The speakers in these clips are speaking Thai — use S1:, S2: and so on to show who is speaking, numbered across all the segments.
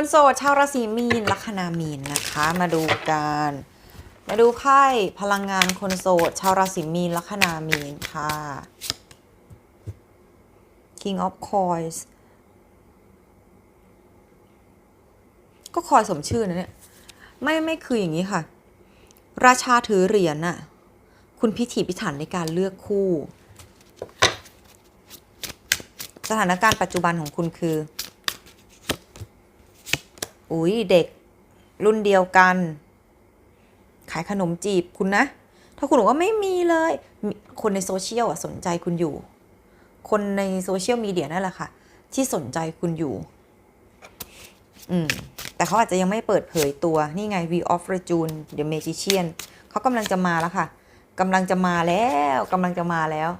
S1: คนโสดชาวราศีมีน ลัคนามีนนะคะ มาดูกัน มาดูไพ่พลังงานคนโสดชาวราศีมีน ลัคนามีนค่ะ King of Coins ก็คอยสมชื่อนะเนี่ย ไม่ไม่คืออย่างนี้ค่ะ ราชาถือเหรียญน่ะ คุณพิถีพิถันในการเลือกคู่ สถานการณ์ปัจจุบันของคุณคือ อุ้ยเด็ก รุ่นเดียวกัน ขายขนมจีบคุณนะ ถ้าคุณบอกว่าไม่มีเลย คนในโซเชียลอะสนใจคุณอยู่ คนในโซเชียลมีเดียนั่นแหละค่ะ ที่สนใจคุณอยู่ อืม แต่เขาอาจจะยังไม่เปิดเผยตัว นี่ไง V of Fortune The Magician เขากำลังจะมาแล้วค่ะกำลังจะมาแล้วกำลังจะมาแล้ว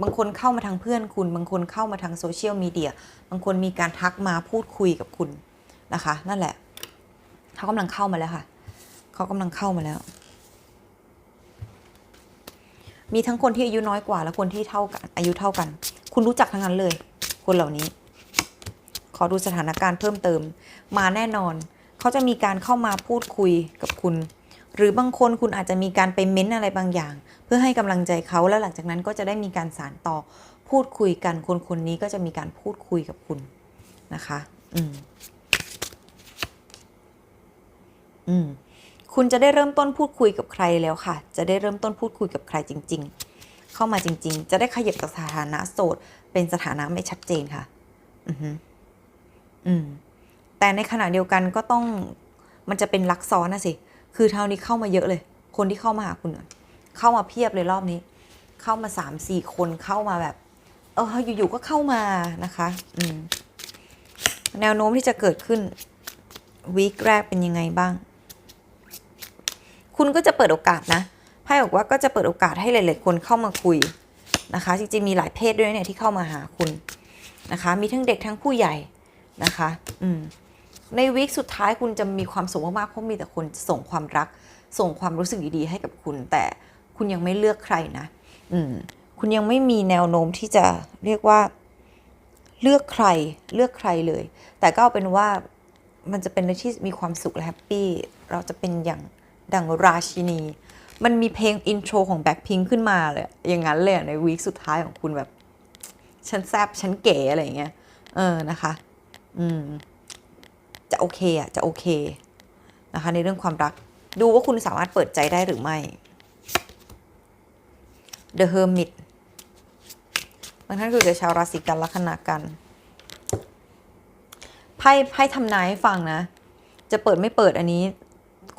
S1: บางคนเข้ามาทางเพื่อนคุณ บางคนเข้ามาทางโซเชียลมีเดีย บางคนมีการทักมาพูดคุยกับคุณ นะคะ นั่นแหละ เขากำลังเข้ามาแล้วค่ะ เขากำลังเข้ามาแล้ว มีทั้งคนที่อายุน้อยกว่า และคนที่เท่ากัน อายุเท่ากัน คุณรู้จักทั้งนั้นเลย คนเหล่านี้ ขอดูสถานการณ์เพิ่มเติม มาแน่นอน เขาจะมีการเข้ามาพูดคุยกับคุณ หรือบางคนคุณอาจจะมีการไปเม้นอะไรบางอย่าง เพื่อให้กำลังใจเขาแล้วหลังจากนั้นก็จะได้มีการสารต่อพูดคุยกันคนคนนี้ก็จะมีการพูดคุยกับคุณนะคะ อืมอืม คุณจะได้เริ่มต้นพูดคุยกับใครแล้วค่ะ จะได้เริ่มต้นพูดคุยกับใครจริง ๆ เข้ามาจริง ๆ จะได้ขยับจากสถานะโสด เป็นสถานะไม่ชัดเจนค่ะ อือฮึอืม แต่ในขณะเดียวกันก็ต้อง มันจะเป็นลักซ้อนนะสิ คือเท่านี้เข้ามาเยอะเลย คนที่เข้ามาหาคุณเข้ามาเพียบเลยรอบนี้ เข้ามาสามสี่คนเข้ามาแบบ เอออยู่ๆก็เข้ามานะคะ อืม แนวโน้มที่จะเกิดขึ้นวีคแรกเป็นยังไงบ้าง คุณก็จะเปิดโอกาสนะไพ่บอกว่าก็จะเปิดโอกาสให้หลาย ๆ คนเข้ามาคุยนะคะ จริง ๆ มีหลายเพศด้วยเนี่ยที่เข้ามาหาคุณนะคะ มีทั้งเด็กทั้งผู้ใหญ่นะคะ อืม ในวีคสุดท้ายคุณจะมีความสุขมากๆเพราะมีแต่คนส่งความรัก ส่งความรู้สึกดี ๆ ให้กับคุณ แต่คุณยังไม่เลือกใครนะ อืม คุณยังไม่มีแนวโน้มที่จะเรียกว่าเลือกใครเลือกใครเลย แต่ก็เอาเป็นว่ามันจะเป็นอะไรที่มีความสุขและแฮปปี้ เราจะเป็นอย่าง ดังราชินี มันมีเพลงอินโทรของแบ็คพิงขึ้นมาเลย อย่างนั้นเลยในวีคสุดท้ายของคุณแบบฉันแซบฉันเก๋อะไรอย่างเงี้ย เออนะคะ อืม จะโอเคอะ จะโอเคนะคะ ในเรื่องความรัก ดูว่าคุณสามารถเปิดใจได้หรือไม่ The Hermit บางท่านคือกับชาวราศีกันลัคนากันไพ่ไพ่ทำนายให้ฟังนะ จะเปิดไม่เปิดอันนี้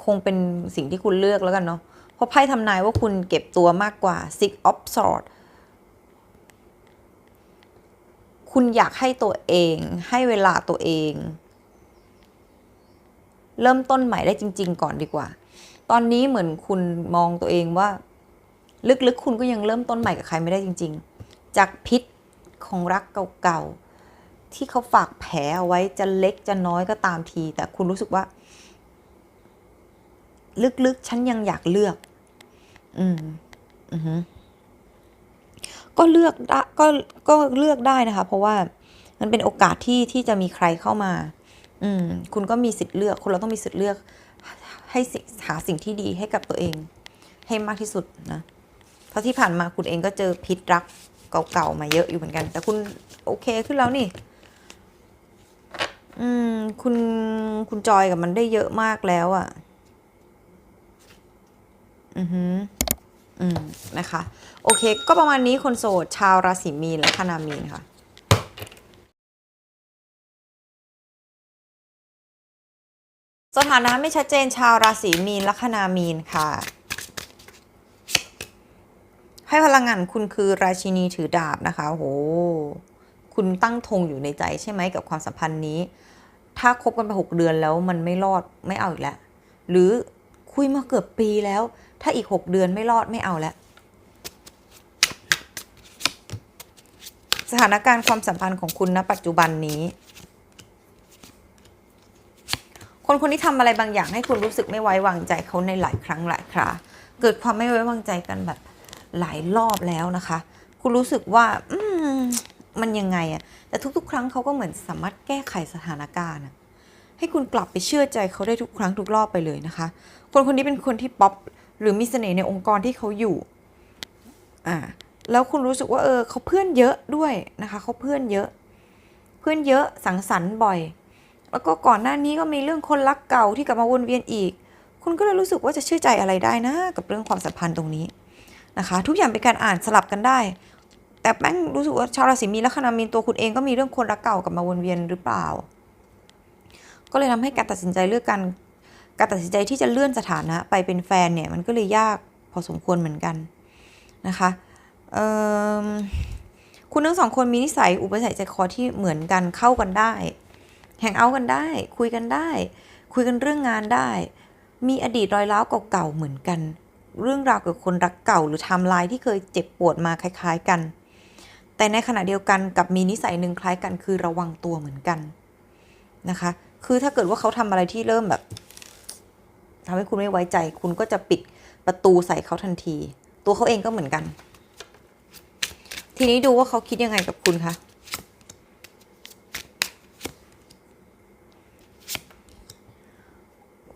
S1: คงเป็นสิ่งที่คุณเลือกแล้วกันเนาะเพราะไพ่ทำนายว่าคุณเก็บตัวมากกว่า Six of Swords คุณอยากให้ตัวเอง ให้เวลาตัวเอง เริ่มต้นใหม่ได้จริง ๆ ก่อนดีกว่า ตอนนี้เหมือนคุณมองตัวเองว่า ลึกๆ คุณก็ยังเริ่มต้นใหม่กับใครไม่ได้จริง ๆ จากพิษของรักเก่าๆที่เขาฝากแผลเอาไว้จะเล็กจะน้อยก็ตามที แต่คุณรู้สึกว่า ลึกๆ ฉันยังอยากเลือก อืม อือฮึก็เลือกได้ก็ก็เลือกได้นะคะ เพราะว่ามันเป็นโอกาสที่ที่จะมีใครเข้ามา อืม คุณก็มีสิทธิ์เลือก คนเราต้องมีสิทธิ์เลือก ให้หาสิ่งที่ดีให้กับตัวเอง ให้มากที่สุดนะเพราะที่ผ่านมาคุณเองก็เจอพิษรักเก่าๆมาเยอะอยู่เหมือนกัน แต่คุณโอเคขึ้นแล้วนี่ อืม คุณคุณจอยกับมันได้เยอะมากแล้วอะ่ะ อือฮึอืมนะคะ โอเค ก็ประมาณนี้คนโสด ชาวราศีมีนและคนามีนค่ะสถานะไม่ชัดเจนชาวราศีมีนลัคนามีนค่ะ ให้พลังงานคุณคือราชินีถือดาบนะคะโหคุณตั้งธงอยู่ในใจใช่ไหมกับความสัมพันธ์นี้ ถ้าคบกันไปหกเดือนแล้วมันไม่รอดไม่เอาอีกแล้ว หรือคุยมาเกือบปีแล้ว ถ้าอีกหกเดือนไม่รอดไม่เอาแล้วสถานการณ์ความสัมพันธ์ของคุณณปัจจุบันนี้ คนคนที่ทำอะไรบางอย่างให้คุณรู้สึกไม่ไว้วางใจเขาในหลายครั้งหลายครา เกิดความไม่ไว้วางใจกันแบบหลายรอบแล้วนะคะ คุณรู้สึกว่า อืมมันยังไงอะแต่ทุกๆ ครั้งเขาก็เหมือนสามารถแก้ไขสถานการณ์ให้คุณกลับไปเชื่อใจเขาได้ทุกครั้งทุกรอบไปเลยนะคะ คนคนนี้เป็นคนที่ป๊อป หรือมีเสน่ห์ในองค์กรที่เขาอยู่อ่าแล้วคุณรู้สึกว่าเออเขาเพื่อนเยอะด้วยนะคะเขาเพื่อนเยอะ เพื่อนเยอะสังสรรค์บ่อย แล้วก็ก่อนหน้านี้ก็มีเรื่องคนรักเก่าที่กลับมาวนเวียนอีก คุณก็เลยรู้สึกว่าจะเชื่อใจอะไรได้นะ กับเรื่องความสัมพันธ์ตรงนี้นะคะ ทุกอย่างเป็นการอ่านสลับกันได้ แต่แม่งรู้สึกว่าชาวราศีมีนและคณามีนตัวคุณเองก็มีเรื่องคนรักเก่ากลับมาวนเวียนหรือเปล่า ก็เลยทำให้การตัดสินใจเลือกการ การตัดสินใจที่จะเลื่อนสถานะไปเป็นแฟนเนี่ยมันก็เลยยากพอสมควรเหมือนกันนะคะคุณทั้งสองคนมีนิสัยอุปนิสัยใจคอที่เหมือนกันเข้ากันได้แฮงเอากันได้ คุยกันได้ คุยกันเรื่องงานได้ มีอดีตรอยร้าวเก่าๆเหมือนกัน เรื่องราวเกี่ยวกับคนรักเก่า หรือไทม์ไลน์ที่เคยเจ็บปวดมาคล้าย ๆกัน แต่ในขณะเดียวกันกับมีนิสัยหนึ่งคล้ายกันคือระวังตัวเหมือนกันนะคะ คือถ้าเกิดว่าเขาทำอะไรที่เริ่มแบบ ทำให้คุณไม่ไว้ใจ คุณก็จะปิดประตูใส่เขาทันที ตัวเขาเองก็เหมือนกัน ทีนี้ดูว่าเขาคิดยังไงกับคุณคะ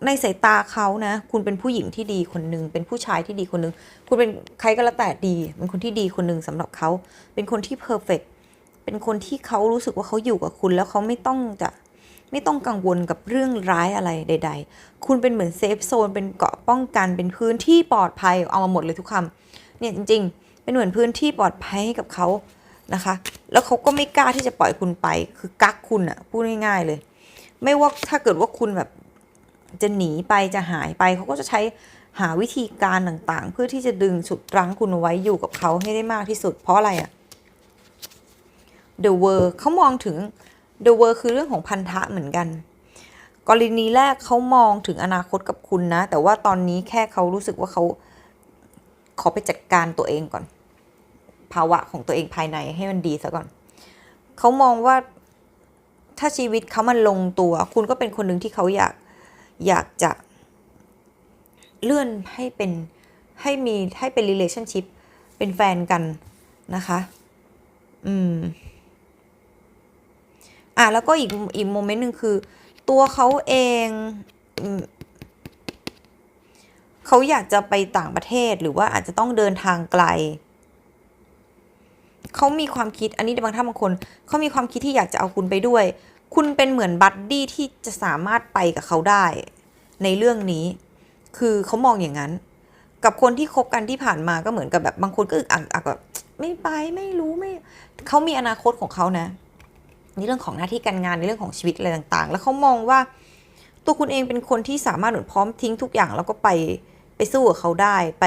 S1: ในสายตาเขานะ คุณเป็นผู้หญิงที่ดีคนหนึ่งเป็นผู้ชายที่ดีคนหนึ่งคุณเป็นใครก็แล้วแต่ดีเป็นคนที่ดีคนหนึ่งสำหรับเขา เป็นคนที่เพอร์เฟกเป็นคนที่เขารู้สึกว่าเขาอยู่กับคุณ แล้วเขาไม่ต้องจะ ไม่ต้องกังวลกับเรื่องร้ายอะไรใด ๆ คุณเป็นเหมือนเซฟโซนเป็นเกาะป้องกันเป็นพื้นที่ปลอดภัยเอามาหมดเลยทุกคำเนี่ยจริง ๆ เป็นเหมือนพื้นที่ปลอดภัยให้กับเขานะคะ แล้วเขาก็ไม่กล้าที่จะปล่อยคุณไป คือกักคุณอะพูดง่ายๆเลย ไม่ว่าถ้าเกิดว่าคุณแบบจะหนีไปจะหายไปเขาก็จะใช้หาวิธีการต่างๆ เพื่อที่จะดึงฉุดรั้งคุณไว้อยู่กับเขาให้ได้มากที่สุดเพราะอะไรอะ The World เขามองถึง The World คือเรื่องของพันธะเหมือนกัน กรณีแรกเขามองถึงอนาคตกับคุณนะ แต่ว่าตอนนี้แค่เขารู้สึกว่าเขาขอไปจัดการตัวเองก่อน ภาวะของตัวเองภายในให้มันดีซะก่อน เขามองว่าถ้าชีวิตเขามันลงตัว คุณก็เป็นคนหนึ่งที่เขาอยากอยากจะเลื่อนให้เป็นให้มีให้เป็น relationship เป็นแฟนกันนะคะ อืม อะแล้วก็อีกอีกโมเมนต์หนึ่งคือ ตัวเขาเองเขาอยากจะไปต่างประเทศหรือว่าอาจจะต้องเดินทางไกล เขามีความคิดอันนี้บางท่านบางคนเขามีความคิดที่อยากจะเอาคุณไปด้วย คุณเป็นเหมือนบัดดี้ที่จะสามารถไปกับเขาได้ ในเรื่องนี้ คือเขามองอย่างนั้น กับคนที่คบกันที่ผ่านมาก็เหมือนกับแบบบางคนก็อึกอักแบบไม่ไปไม่รู้ไม่เขามีอนาคตของเขานะ ในเรื่องของหน้าที่การงานในเรื่องของชีวิตอะไรต่างๆ แล้วเขามองว่าตัวคุณเองเป็นคนที่สามารถหมือนพร้อมทิ้งทุกอย่างแล้วก็ไปไปสู้กับเขาได้ไป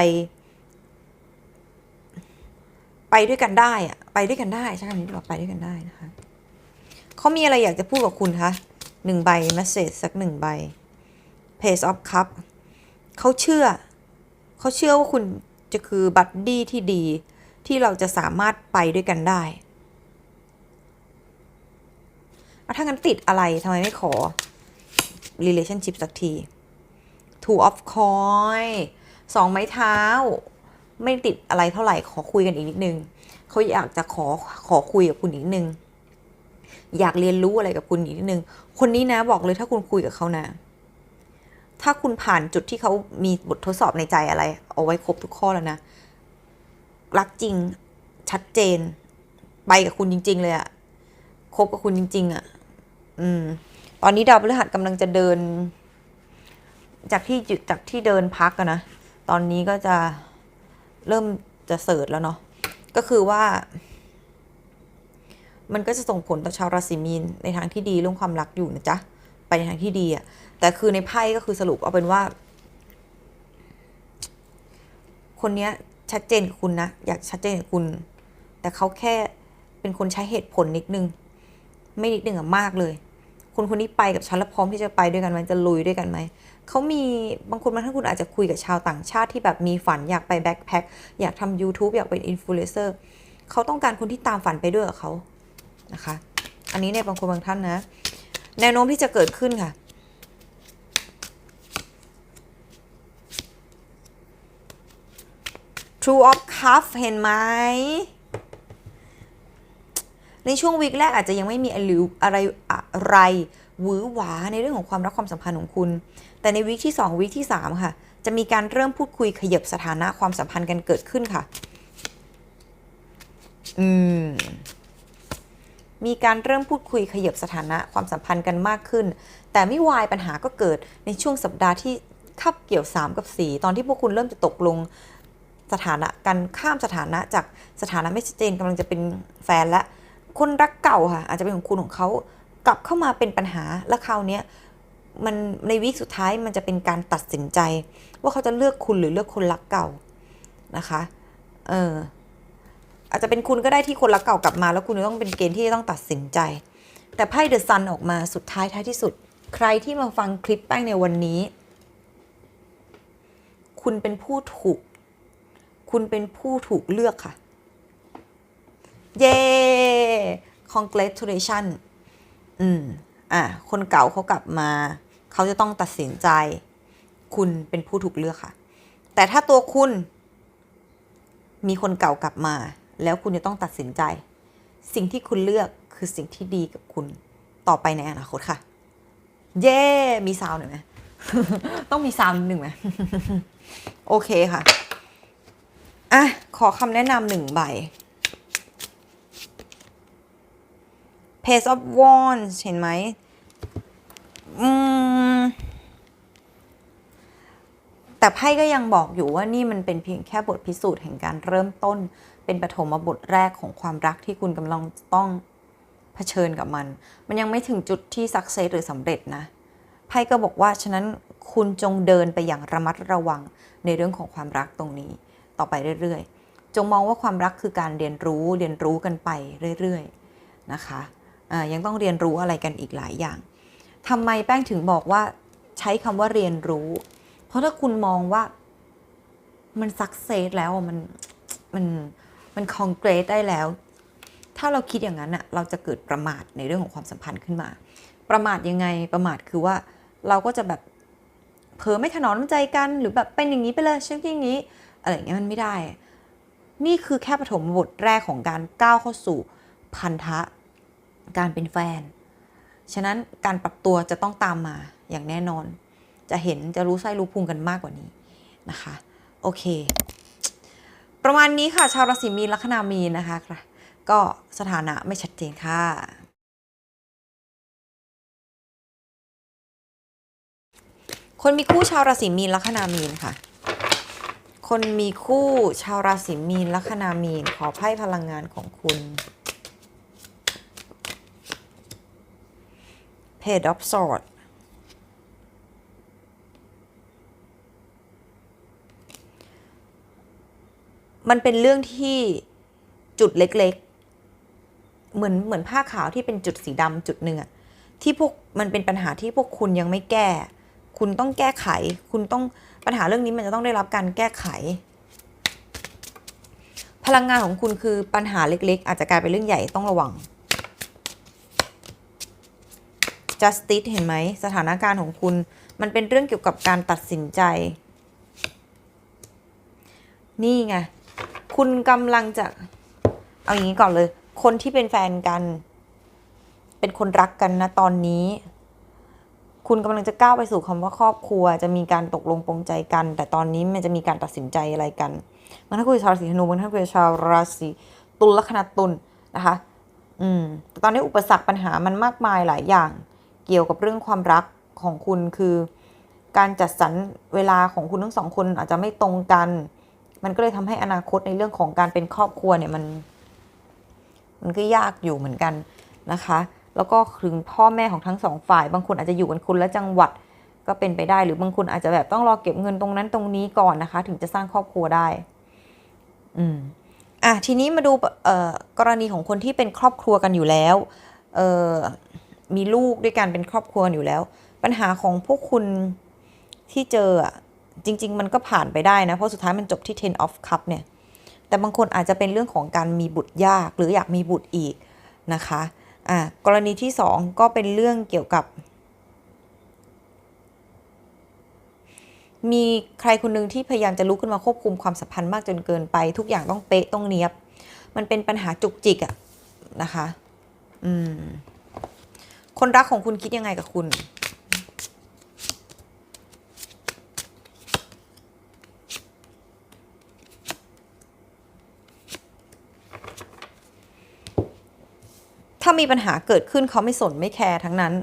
S1: ไปด้วยกันได้อะไปด้วยกันได้ใช่คำนี้ดีกว่าไปด้วยกันได้นะคะเขามีอะไรอยากจะพูดกับคุณคะหนึ่งใบ message สักหนึ่งใบ page of cup เขาเชื่อ เขาเชื่อว่าคุณจะคือบัดดี้ที่ดี ที่เราจะสามารถไปด้วยกันได้ เอาถ้างั้นติดอะไรทำไมไม่ขอ relationship สักที two of coin สองไม้เท้า ไม่ติดอะไรเท่าไหร่ขอคุยกันอีกนิดนึง เขาอยากจะขอขอคุยกับคุณอีกนิดนึง อยากเรียนรู้อะไรกับคุณอีกนิดนึง คนนี้นะบอกเลยถ้าคุณคุยกับเขานะ ถ้าคุณผ่านจุดที่เขามีบททดสอบในใจอะไร เอาไว้ครบทุกข้อแล้วนะ รักจริงชัดเจน ไปกับคุณจริง ๆ เลยอะคบกับคุณจริง ๆอะ อืม ตอนนี้ดาวพฤหัสกำลังจะเดิน จากที่จุดจากที่เดินพักอะนะ ตอนนี้ก็จะเริ่มจะเสิร์ชแล้วเนาะ ก็คือว่า มันก็จะส่งผลต่อชาวราศีมีนในทางที่ดีเรื่องความรักอยู่นะจ๊ะ ไปในทางที่ดีอะแต่คือในไพ่ก็คือสรุปเอาเป็นว่า คนเนี้ยชัดเจนกับคุณนะ อยากชัดเจนกับคุณ แต่เขาแค่เป็นคนใช้เหตุผลนิดนึง ไม่นิดนึงอะมากเลย คนคนนี้ไปกับฉันแล้วพร้อมที่จะไปด้วยกันไหมจะลุยด้วยกันไหมเขามีบางคนบางท่านคุณอาจจะคุยกับชาวต่างชาติที่แบบมีฝันอยากไปแบ็คแพ็คอยากทำ YouTube อยากเป็นอินฟลูเอนเซอร์เขาต้องการคนที่ตามฝันไปด้วยกับเขานะคะ อันนี้ในบางคนบางท่านนะ แนวโน้มที่จะเกิดขึ้นค่ะ True of Cup เห็นไหมในช่วงวีคแรกอาจจะยังไม่มีอะไรอะไร อะไรหวือหวาในเรื่องของความรักความสัมพันธ์ของคุณ แต่ในวีคที่ 2วีคที่ 3 ค่ะ จะมีการเริ่มพูดคุยขยับสถานะความสัมพันธ์กันเกิดขึ้นค่ะ อืม มีการเริ่มพูดคุยขยับสถานะความสัมพันธ์กันมากขึ้น แต่ไม่วายปัญหาก็เกิดในช่วงสัปดาห์ที่คับเกี่ยว 3 กับ 4 ตอนที่พวกคุณเริ่มจะตกลงสถานะกันข้ามสถานะจากสถานะไม่ชัดเจนกำลังจะเป็นแฟนและคนรักเก่าค่ะ อาจจะเป็นของคุณของเขา กลับเข้ามาเป็นปัญหาแล้วคราวเนี้ยมันในวีคสุดท้ายมันจะเป็นการตัดสินใจ ว่าเขาจะเลือกคุณหรือเลือกคนรักเก่านะคะเอออาจจะเป็นคุณก็ได้ที่คนรักเก่ากลับมา แล้วคุณต้องเป็นเกณฑ์ที่จะต้องตัดสินใจ แต่ไพ่เดอะซันออกมาสุดท้ายท้ายที่สุด ใครที่มาฟังคลิปแป้งในวันนี้ คุณเป็นผู้ถูก คุณเป็นผู้ถูกเลือกค่ะ เย้ congratulation อืมอะคนเก่าเขากลับมา เขาจะต้องตัดสินใจ คุณเป็นผู้ถูกเลือกค่ะ แต่ถ้าตัวคุณ มีคนเก่ากลับมา แล้วคุณจะต้องตัดสินใจ สิ่งที่คุณเลือกคือสิ่งที่ดีกับคุณต่อไปในอนาคตค่ะ เย้มีซาวหน่อยไหมต้องมีซาวหนึ่งไหมโอเคค่ะ อะ ขอคำแนะนำหนึ่งใบ Page of Wands เห็นไหมอืมแต่ไพ่ก็ยังบอกอยู่ว่านี่มันเป็นเพียงแค่บทพิสูจน์แห่งการเริ่มต้น เป็นปฐมบทแรกของความรักที่คุณกำลังต้องเผชิญกับมัน มันยังไม่ถึงจุดที่สักเซสหรือสำเร็จนะไพ่ก็บอกว่าฉะนั้นคุณจงเดินไปอย่างระมัดระวังในเรื่องของความรักตรงนี้ ต่อไปเรื่อยๆ จงมองว่าความรักคือการเรียนรู้เรียนรู้กันไปเรื่อยๆนะคะะ ยังต้องเรียนรู้อะไรกันอีกหลายอย่างทำไมแป้งถึงบอกว่าใช้คำว่าเรียนรู้ เพราะถ้าคุณมองว่ามันสักเซสแล้วมันมันมันคอนเกรสได้แล้ว ถ้าเราคิดอย่างนั้นอะเราจะเกิดประมาทในเรื่องของความสัมพันธ์ขึ้นมา ประมาทยังไงประมาทคือว่าเราก็จะแบบเผลอไม่ถนอมน้ำใจกันหรือแบบเป็นอย่างนี้ไปเลยเช่นอย่างนี้อะไรอย่างเงี้ยมันไม่ได้ นี่คือแค่ปฐมบทแรกของการก้าวเข้าสู่พันธะ การเป็นแฟน ฉะนั้นการปรับตัวจะต้องตามมาอย่างแน่นอน จะเห็นจะรู้ไส้รู้พุงกันมากกว่านี้นะคะ โอเค ประมาณนี้ค่ะ ชาวราศีมีนลัคนามีนนะคะก็สถานะไม่ชัดเจนค่ะคนมีคู่ชาวราศีมีนลัคนามีนค่ะ คนมีคู่ชาวราศีมีนลัคนามีน ขอไพ่พลังงานของคุณ Page of Swords มันเป็นเรื่องที่จุดเล็กๆ เหมือนเหมือนผ้าขาวที่เป็นจุดสีดำจุดหนึ่งอะที่พวกมันเป็นปัญหาที่พวกคุณยังไม่แก้ คุณต้องแก้ไข คุณต้องปัญหาเรื่องนี้มันจะต้องได้รับการแก้ไข พลังงานของคุณคือปัญหาเล็กๆ อาจจะกลายเป็นเรื่องใหญ่ต้องระวัง justice เห็นไหมสถานการณ์ของคุณ มันเป็นเรื่องเกี่ยวกับการตัดสินใจ นี่ไง คุณกำลังจะ เอาอย่างนี้ก่อนเลย คนที่เป็นแฟนกัน เป็นคนรักกันนะตอนนี้ คุณกำลังจะก้าวไปสู่คำว่าครอบครัว จะมีการตกลงปรงใจกัน แต่ตอนนี้มันจะมีการตัดสินใจอะไรกันบางท่านคุยชาวราศีธนูบางท่านคุยชาวราศีตุลลัคนาตุลนะคะ อืมแต่ตอนนี้อุปสรรคปัญหามันมากมายหลายอย่าง เกี่ยวกับเรื่องความรักของคุณคือ การจัดสรรเวลาของคุณทั้งสองคนอาจจะไม่ตรงกัน มันก็เลยทำให้อนาคตในเรื่องของการเป็นครอบครัวเนี่ยมัน มันก็ยากอยู่เหมือนกันนะคะ แล้วก็ถึงพ่อแม่ของทั้งสองฝ่าย บางคนอาจจะอยู่กันคนละจังหวัดก็เป็นไปได้หรือบางคนอาจจะแบบต้องรอเก็บเงินตรงนั้นตรงนี้ก่อนนะคะ ถึงจะสร้างครอบครัวได้ อืมอะทีนี้มาดูกรณีของคนที่เป็นครอบครัวกันอยู่แล้ว เออ มีลูกด้วยกันเป็นครอบครัวนอยู่แล้ว ปัญหาของพวกคุณที่เจออะจริง ๆ มันก็ผ่านไปได้นะ เพราะสุดท้ายมันจบที่ ten of cup เนี่ย แต่บางคนอาจจะเป็นเรื่องของการมีบุตรยาก หรืออยากมีบุตรอีกนะคะอะกรณีที่สองก็เป็นเรื่องเกี่ยวกับ มีใครคนหนึ่งที่พยายามจะลุกขึ้นมาควบคุมความสัมพันธ์มากจนเกินไป ทุกอย่างต้องเป๊ะต้องเนียบ มันเป็นปัญหาจุกจิกอะนะคะ อืม คนรักของคุณคิดยังไงกับคุณ ถ้ามีปัญหาเกิดขึ้นเขาไม่สนไม่แคร์ทั้งนั้น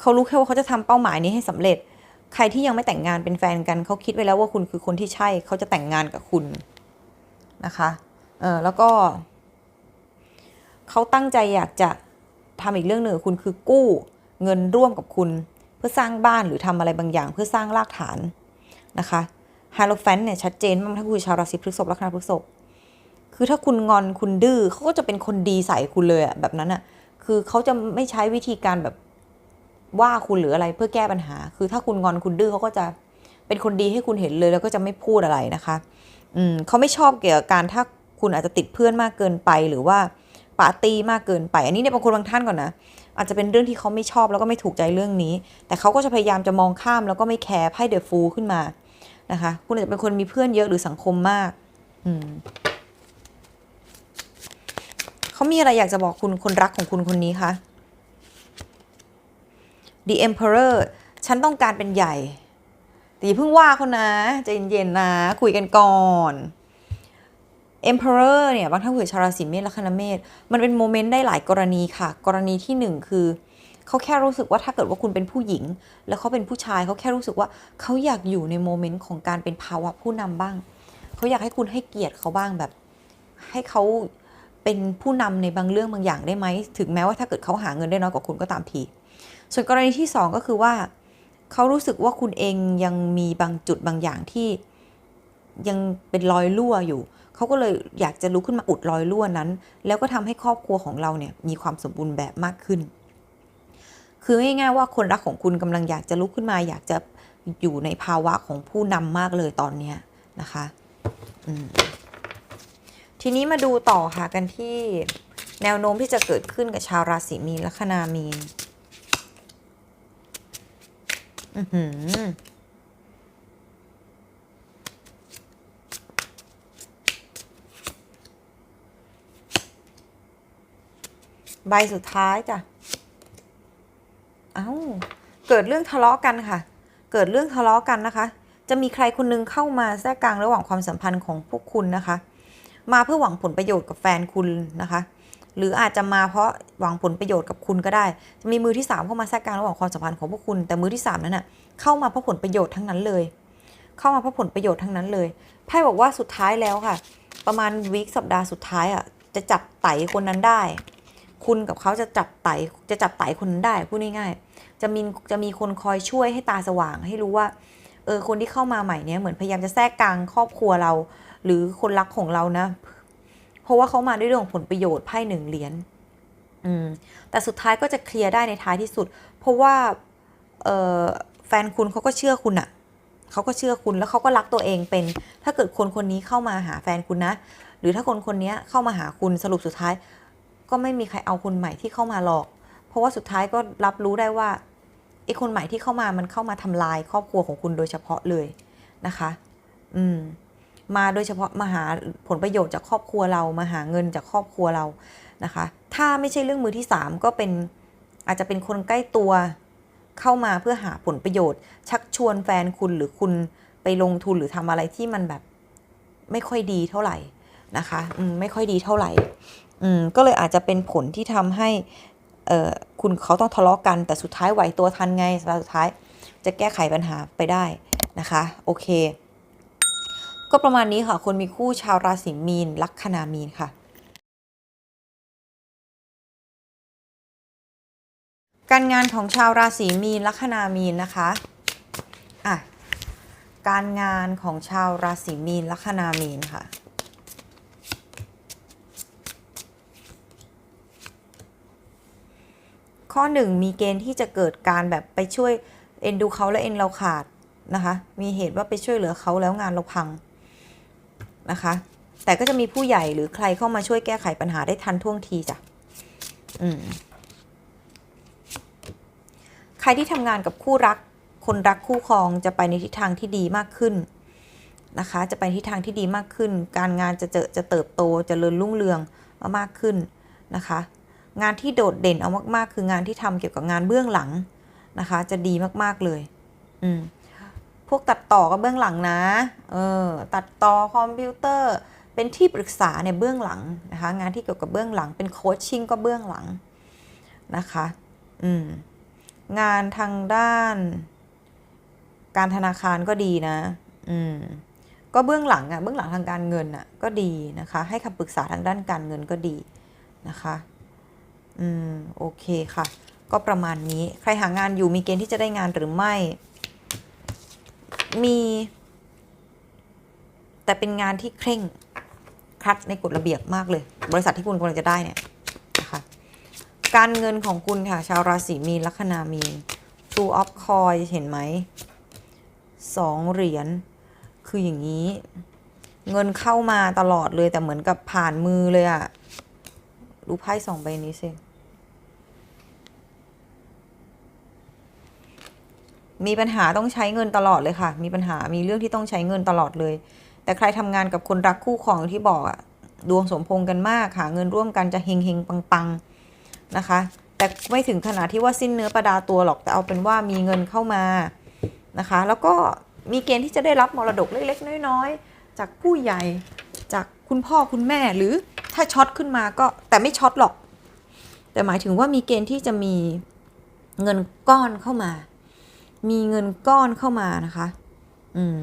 S1: เขารู้แค่ว่าเขาจะทำเป้าหมายนี้ให้สำเร็จ ใครที่ยังไม่แต่งงานเป็นแฟนกัน เขาคิดไว้แล้วว่าคุณคือคนที่ใช่ เขาจะแต่งงานกับคุณนะคะ เออแล้วก็ เขาตั้งใจอยากจะ ทำอีกเรื่องหนึ่งคุณคือกู้เงินร่วมกับคุณ เพื่อสร้างบ้านหรือทำอะไรบางอย่าง เพื่อสร้างรากฐานนะคะฮาโลแฟนเนี่ยชัดเจนมากถ้าคุณชาวราศีพฤษภลัคนาพฤษภคือถ้าคุณงอนคุณดื้อเขาก็จะเป็นคนดีใส่คุณเลยอะแบบนั้นอะคือเขาจะไม่ใช้วิธีการแบบว่าคุณหรืออะไรเพื่อแก้ปัญหา คือถ้าคุณงอนคุณดื้อเขาก็จะเป็นคนดีให้คุณเห็นเลยแล้วก็จะไม่พูดอะไรนะคะ อืมเขาไม่ชอบเกี่ยวกับการถ้าคุณอาจจะติดเพื่อนมากเกินไปหรือว่า ปาร์ตี้มากเกินไป อันนี้เนี่ยบางคนบางท่านก่อนนะ อาจจะเป็นเรื่องที่เขาไม่ชอบแล้วก็ไม่ถูกใจเรื่องนี้ แต่เขาก็จะพยายามจะมองข้ามแล้วก็ไม่แคร์ไพ่เดอะฟูขึ้นมานะคะ คุณอาจจะเป็นคนมีเพื่อนเยอะหรือสังคมมากอืมเขามีอะไรอยากจะบอกคุณคนรักของคุณคนนี้คะ The Emperor ฉันต้องการเป็นใหญ่แต่อย่าเพิ่งว่าเขานะใจเย็นๆนะ คุยกันก่อน Emperor เนี่ยบางท่านคุยชาราศีเมษและคณเมษมันเป็นโมเมนต์ได้หลายกรณีค่ะ กรณีที่หนึ่งคือเขาแค่รู้สึกว่าถ้าเกิดว่าคุณเป็นผู้หญิง แล้วเขาเป็นผู้ชายเขาแค่รู้สึกว่าเขาอยากอยู่ในโมเมนต์ของการเป็นภาวะผู้นำบ้างเขาอยากให้คุณให้เกียรติเขาบ้างแบบ ให้เขาเป็นผู้นำในบางเรื่องบางอย่างได้ไหมถึงแม้ว่าถ้าเกิดเขาหาเงินได้น้อยกว่าคุณก็ตามที ส่วนกรณีที่สองก็คือว่าเขารู้สึกว่าคุณเองยังมีบางจุดบางอย่างที่ยังเป็นรอยรั่วอยู่ เขาก็เลยอยากจะลุกขึ้นมาอุดรอยรั่วนั้น แล้วก็ทำให้ครอบครัวของเราเนี่ยมีความสมบูรณ์แบบมากขึ้น คือง่ายๆว่าคนรักของคุณกำลังอยากจะลุกขึ้นมา อยากจะอยู่ในภาวะของผู้นำมากเลยตอนเนี้นะคะทีนี้มาดูต่อค่ะกันที่แนวโน้มที่จะเกิดขึ้นกับชาวราศีมีนลัคนามีนอือหือ ใบสุดท้ายจ้ะ เอ้า เกิดเรื่องทะเลาะกันค่ะ เกิดเรื่องทะเลาะกันนะคะ จะมีใครคนนึงเข้ามาแทรกกลางระหว่างความสัมพันธ์ของพวกคุณนะคะ มาเพื่อหวังผลประโยชน์กับแฟนคุณนะคะ หรืออาจจะมาเพราะหวังผลประโยชน์กับคุณก็ได้ จะมีมือที่สามเข้ามาแทรกกลางระหว่างความสัมพันธ์ของพวกคุณ แต่มือที่สามนั้นน่ะ เข้ามาเพราะผลประโยชน์ทั้งนั้นเลย เข้ามาเพราะผลประโยชน์ทั้งนั้นเลย ไพ่บอกว่าสุดท้ายแล้วค่ะ ประมาณวีคสัปดาห์สุดท้ายอะ จะจับไต่คนนั้นได้ คุณกับเขาจะจับไต่จะจับไต่คนนั้นได้พูดง่ายๆจะมีจะมีคนคอยช่วยให้ตาสว่างให้รู้ว่าเออคนที่เข้ามาใหม่เนี้ยเหมือนพยายามจะแทรกกลางครอบครัวเรา หรือคนรักของเรานะ เพราะว่าเขามาด้วยเรื่องของผลประโยชน์ไพ่หนึ่งเหรียญอืมแต่สุดท้ายก็จะเคลียร์ได้ในท้ายที่สุด เพราะว่าเออแฟนคุณเขาก็เชื่อคุณอะเขาก็เชื่อคุณแล้วเขาก็รักตัวเองเป็น ถ้าเกิดคนคนนี้เข้ามาหาแฟนคุณนะ หรือถ้าคนคนนี้เข้ามาหาคุณสรุปสุดท้าย ก็ไม่มีใครเอาคนใหม่ที่เข้ามาหรอก เพราะว่าสุดท้ายก็รับรู้ได้ว่าไอ้คนใหม่ที่เข้ามามันเข้ามาทำลายครอบครัวของคุณโดยเฉพาะเลยนะคะ อืม มาโดยเฉพาะมาหาผลประโยชน์จากครอบครัวเรามาหาเงินจากครอบครัวเรานะคะ ถ้าไม่ใช่เรื่องมือที่สามก็เป็นอาจจะเป็นคนใกล้ตัวเข้ามาเพื่อหาผลประโยชน์ ชักชวนแฟนคุณหรือคุณไปลงทุนหรือทำอะไรที่มันแบบไม่ค่อยดีเท่าไหร่นะคะ อืม ไม่ค่อยดีเท่าไหร่ อืมก็เลยอาจจะเป็นผลที่ทำให้เอ่อคุณเขาต้องทะเลาะกัน แต่สุดท้ายไหวตัวทันไงสุดท้ายจะแก้ไขปัญหาไปได้นะคะ โอเค ก็ประมาณนี้ค่ะ คนมีคู่ชาวราศีมีน ลัคนามีนค่ะ การงานของชาวราศีมีน ลัคนามีนนะคะอะการงานของชาวราศีมีน ลัคนามีนค่ะ ข้อหนึ่งมีเกณฑ์ที่จะเกิดการแบบไปช่วยเอ็นดูเขาและเอ็นเราขาดนะคะ มีเหตุว่าไปช่วยเหลือเขาแล้วงานเราพังนะคะ แต่ก็จะมีผู้ใหญ่หรือใครเข้ามาช่วยแก้ไขปัญหาได้ทันท่วงทีจ้ะอืมใครที่ทำงานกับคู่รัก คนรักคู่ครองจะไปในทิศทางที่ดีมากขึ้นนะคะ จะไปทิศทางที่ดีมากขึ้น การงานจะเจอจะเติบโตจเจริญรุ่งเรืองมามากขึ้นนะคะ งานที่โดดเด่นเอามากๆ คืองานที่ทำเกี่ยวกับงานเบื้องหลังนะคะ จะดีมากๆเลย อืมพวกตัดต่อก็เบื้องหลังนะ เออ ตัดต่อคอมพิวเตอร์ เป็นที่ปรึกษาในเบื้องหลังนะคะ งานที่เกี่ยวกับเบื้องหลัง เป็นโคชชิ่งก็เบื้องหลังนะคะ อืม งานทางด้าน การธนาคารก็ดีนะ อืม ก็เบื้องหลังอะเบื้องหลังทางการเงินอะก็ดีนะคะ ให้คำปรึกษาทางด้านการเงินก็ดีนะคะ อืม โอเคค่ะ ก็ประมาณนี้ ใครหางานอยู่มีเกณฑ์ที่จะได้งานหรือไม่ มี แต่เป็นงานที่เคร่งครัดในกฎระเบียบมากเลย บริษัทที่คุณกำลังจะได้เนี่ยนะคะการเงินของคุณค่ะ ชาวราศีมีนลัคนามีน Two of Coins เห็นไหมสองเหรียญคืออย่างนี้ เงินเข้ามาตลอดเลยแต่เหมือนกับผ่านมือเลยอะดูไพ่สองใบนี้สิ มีปัญหาต้องใช้เงินตลอดเลยค่ะ มีปัญหามีเรื่องที่ต้องใช้เงินตลอดเลย แต่ใครทำงานกับคนรักคู่ครองที่บอกอะดวงสมพงกันมากหาเงินร่วมกันจะเฮงเฮงปังปังๆนะคะ แต่ไม่ถึงขนาดที่ว่าสิ้นเนื้อประดาตัวหรอกแต่เอาเป็นว่ามีเงินเข้ามานะคะ แล้วก็มีเกณฑ์ที่จะได้รับมรดกเล็กๆน้อยๆ จากผู้ใหญ่จากคุณพ่อคุณแม่หรือถ้าช็อตขึ้นมาก็แต่ไม่ช็อตหรอก แต่หมายถึงว่ามีเกณฑ์ที่จะมีเงินก้อนเข้ามา มีเงินก้อนเข้ามานะคะ อืม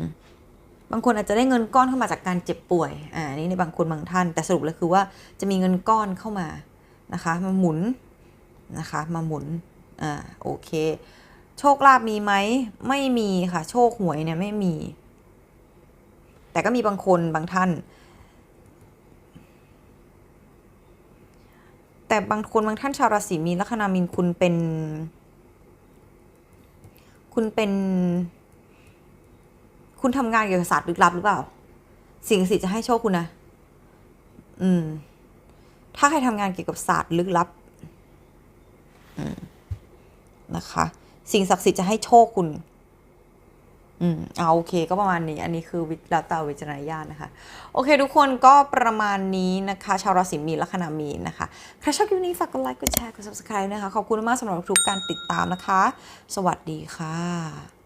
S1: บางคนอาจจะได้เงินก้อนเข้ามาจากการเจ็บป่วย อ่า นี่ในบางคนบางท่าน แต่สรุปเลยคือว่าจะมีเงินก้อนเข้ามานะคะ มาหมุนนะคะ มาหมุน อ่า โอเค โชคลาภมีไหม ไม่มีค่ะ โชคหวยเนี่ยไม่มี แต่ก็มีบางคนบางท่าน แต่บางคนบางท่านชาวราศีมีนลัคนามีนคุณเป็น คุณเป็น คุณทำงานเกี่ยวกับศาสตร์ลึกลับหรือเปล่า สิ่งศักดิ์สิทธิ์จะให้โชคคุณนะ อืม ถ้าใครทำงานเกี่ยวกับศาสตร์ลึกลับอืมนะคะ สิ่งศักดิ์สิทธิ์จะให้โชคคุณ อืมเอาโอเคก็ประมาณนี้อันนี้คือวิแล้วแต่วิจารณญาณนะคะ โอเค ทุกคนก็ประมาณนี้นะคะ ชาวราศีมีนลัคนามีนนะคะ ใครชอบคลิปนี้ฝากกดไลค์กดแชร์กด subscribe นะคะ ขอบคุณมากสำหรับทุกการติดตามนะคะ สวัสดีค่ะ